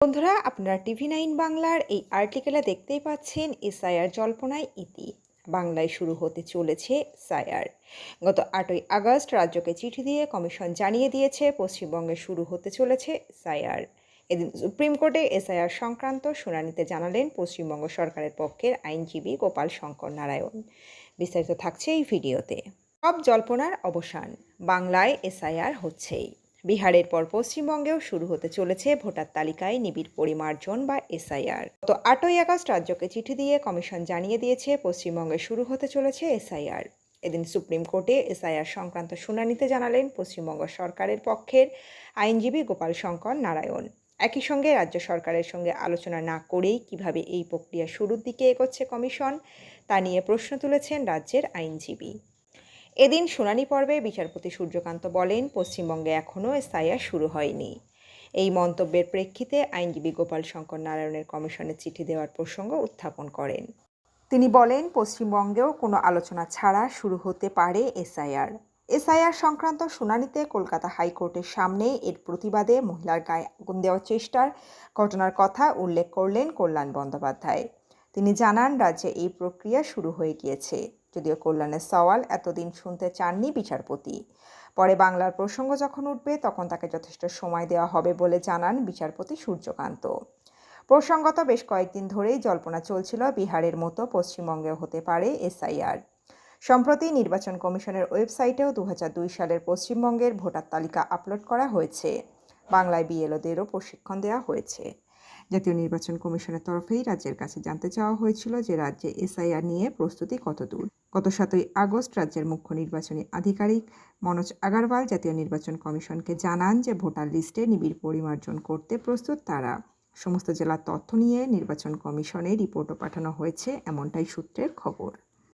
বন্ধুরা, আপনারা TV nine বাংলার এই আর্টিকেলে দেখতেই পাচ্ছেন, এসআইআর জল্পনায় ইতি। বাংলায় শুরু হতে চলেছে সায়ার গত আটই আগস্ট রাজ্যকে চিঠি দিয়ে কমিশন জানিয়ে দিয়েছে, পশ্চিমবঙ্গে শুরু হতে চলেছে সায়ার এদিন সুপ্রিম কোর্টে এসআইআর সংক্রান্ত শুনানিতে জানালেন পশ্চিমবঙ্গ সরকারের পক্ষের আইনজীবী গোপাল শঙ্কর নারায়ণ। বিস্তারিত থাকছে এই ভিডিওতে। সব জল্পনার অবসান। বাংলায় এসআইআর হচ্ছেই। বিহারের পর পশ্চিমবঙ্গেও শুরু হতে চলেছে ভোটার তালিকায় নিবিড় পরিমার্জন বা এসআইআর। গত আটই আগস্ট রাজ্যকে চিঠি দিয়ে কমিশন জানিয়ে দিয়েছে, পশ্চিমবঙ্গে শুরু হতে চলেছে এসআইআর। এদিন সুপ্রিম কোর্টে এসআইআর সংক্রান্ত শুনানিতে জানালেন পশ্চিমবঙ্গ সরকারের পক্ষের আইনজীবী গোপাল শঙ্কর নারায়ণ। একই সঙ্গে রাজ্য সরকারের সঙ্গে আলোচনা না করেই কীভাবে এই প্রক্রিয়া শুরুর দিকে এগোচ্ছে কমিশন, তা নিয়ে প্রশ্ন তুলেছেন রাজ্যের আইনজীবী। এদিন শুনানি পর্বে বিচারপতি সূর্যকান্ত বলেন, পশ্চিমবঙ্গে এখনও এসআইআর শুরু হয়নি। এই মন্তব্যের প্রেক্ষিতে আইনজীবী গোপাল শঙ্কর নারায়ণের কমিশনে চিঠি দেওয়ার প্রসঙ্গ উত্থাপন করেন। তিনি বলেন, পশ্চিমবঙ্গেও কোনো আলোচনা ছাড়া শুরু হতে পারে এসআইআর। এসআইআর সংক্রান্ত শুনানিতে কলকাতা হাইকোর্টের সামনে এর প্রতিবাদে মহিলার গায়ে আগুন দেওয়ার চেষ্টার ঘটনার কথা উল্লেখ করলেন কল্যাণ বন্দ্যোপাধ্যায়। তিনি জানান, রাজ্যে এই প্রক্রিয়া শুরু হয়ে গিয়েছে। যদিও কল্যাণের সওয়াল এতদিন শুনতে চাননি বিচারপতি। পরে বাংলার প্রসঙ্গ যখন উঠবে, তখন তাকে যথেষ্ট সময় দেওয়া হবে বলে জানান বিচারপতি সূর্যকান্ত। প্রসঙ্গত বেশ কয়েকদিন ধরেই জল্পনা চলছিল বিহারের মতো পশ্চিমবঙ্গেও হতে পারে এসআইআর। সম্প্রতি নির্বাচন কমিশনের ওয়েবসাইটেও দু হাজার দুই সালের পশ্চিমবঙ্গের ভোটার তালিকা আপলোড করা হয়েছে। বাংলায় বিএলওদেরও প্রশিক্ষণ দেওয়া হয়েছে। জাতীয় নির্বাচন কমিশনের তরফেই রাজ্যের কাছে জানতে চাওয়া হয়েছিল যে রাজ্যে এসআইআর নিয়ে প্রস্তুতি কতদূর। গত সাতই আগস্ট রাজ্যের মুখ্য নির্বাচনী আধিকারিক মনোজ আগারওয়াল জাতীয় নির্বাচন কমিশনকে জানান যে ভোটার লিস্টে নিবিড় পরিমার্জন করতে প্রস্তুত তারা। সমস্ত জেলার তথ্য নিয়ে নির্বাচন কমিশনে রিপোর্টও পাঠানো হয়েছে, এমনটাই সূত্রের খবর।